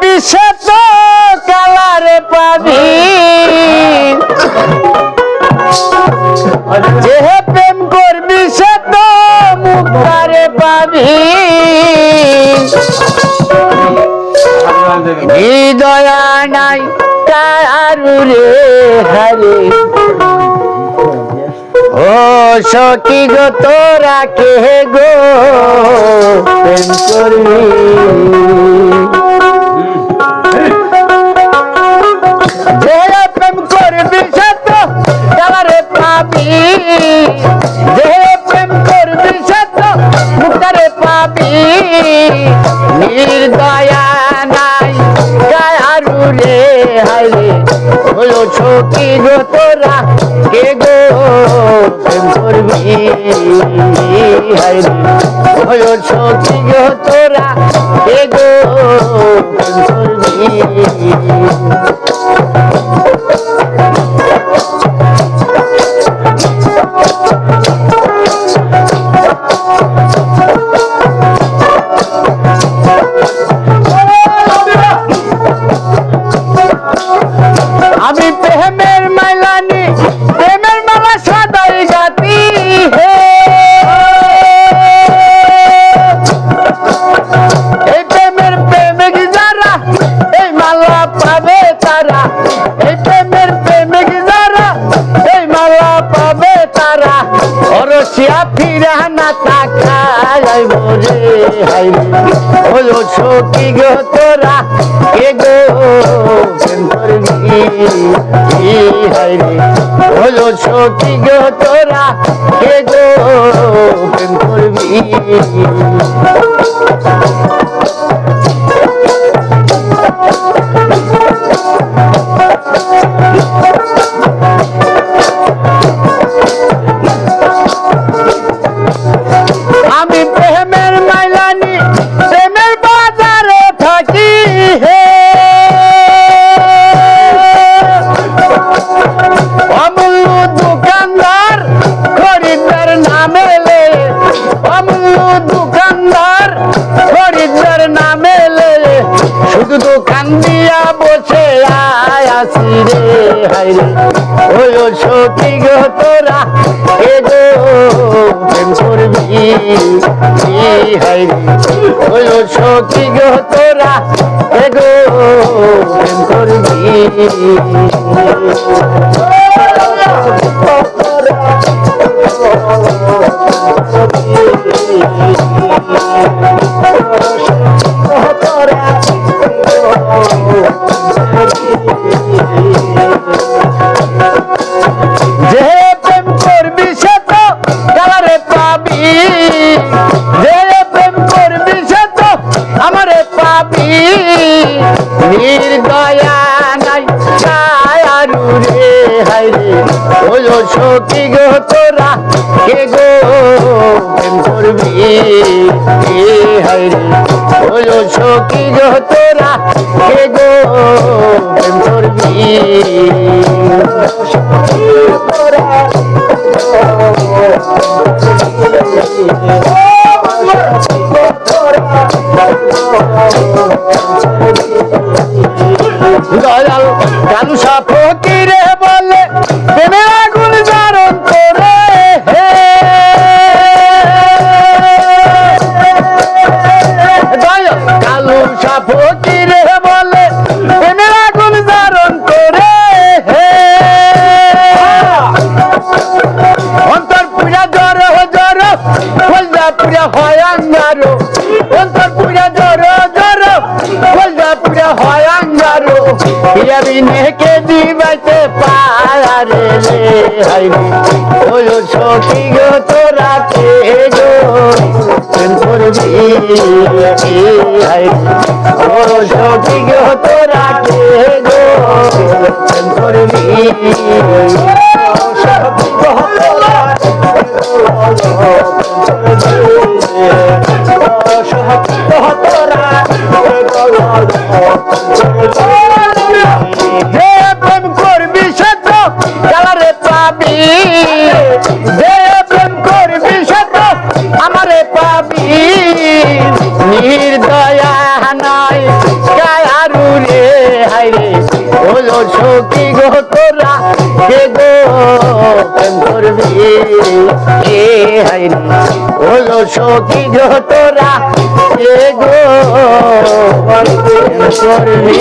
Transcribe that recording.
করবি সে তো কালারে পাবি যে প্রেম করবি তো মুক্তারে পাবি হৃদয়া নাই কারু রে হরে। ও সখী গো, তোরা কে গো প্রেম করবি? পাবি নির্দয়া নাই কারু রে হাইরে হলো ছকি গো তোরা কে গো প্রেমের মাইলানি প্রেমের মালা সদাই গাতি হে। এই প্রেমের প্রেমিক যারা, এই মালা পাবে তারা। এই প্রেমের প্রেমিক যারা, এই মালা পাবে তারা। কে গো করবি? হাই রে হলো সখী গো তোরা কে গো প্রেম করবি? শুধু দোকান দিয়া বসে আসি রে হাই রে। ওই সখী গো তোরা এ গো, প্রেম করবি হাই রে। ওই সখী গো তোরা এ গো, প্রেম করবি পাবি। যে প্রেম করবি সে তো আমারে পাবি। নির্দয়া নাই ছায়ারু রে হাই রে। ওলো সখী গো, তোরা কে গো? প্রেম করবি হাই রে? ওলো সখী গো, তোরা কে গো? প্রেম করবি। দয়াল কালু সাফকিরে বলে, প্রেমের আগুন জারণ করে। কালু সাফকিরে বলে, প্রেমের আগুন জারণ করে। অন্তর পুরা জ্বর জ্বর পুরা হয় আঙ্গারো ইয়াবি নেকে দিবাইতে পারে রে হাইরে ওলো সখী গো, তোরা কে গো? করবি হাইরে ওলো সখী গো, তোরা কে গো? করবি সখী গো তোরা কে গো করবি? এ হাইরে ওলো সখী গো তোরা কে গো? করবি?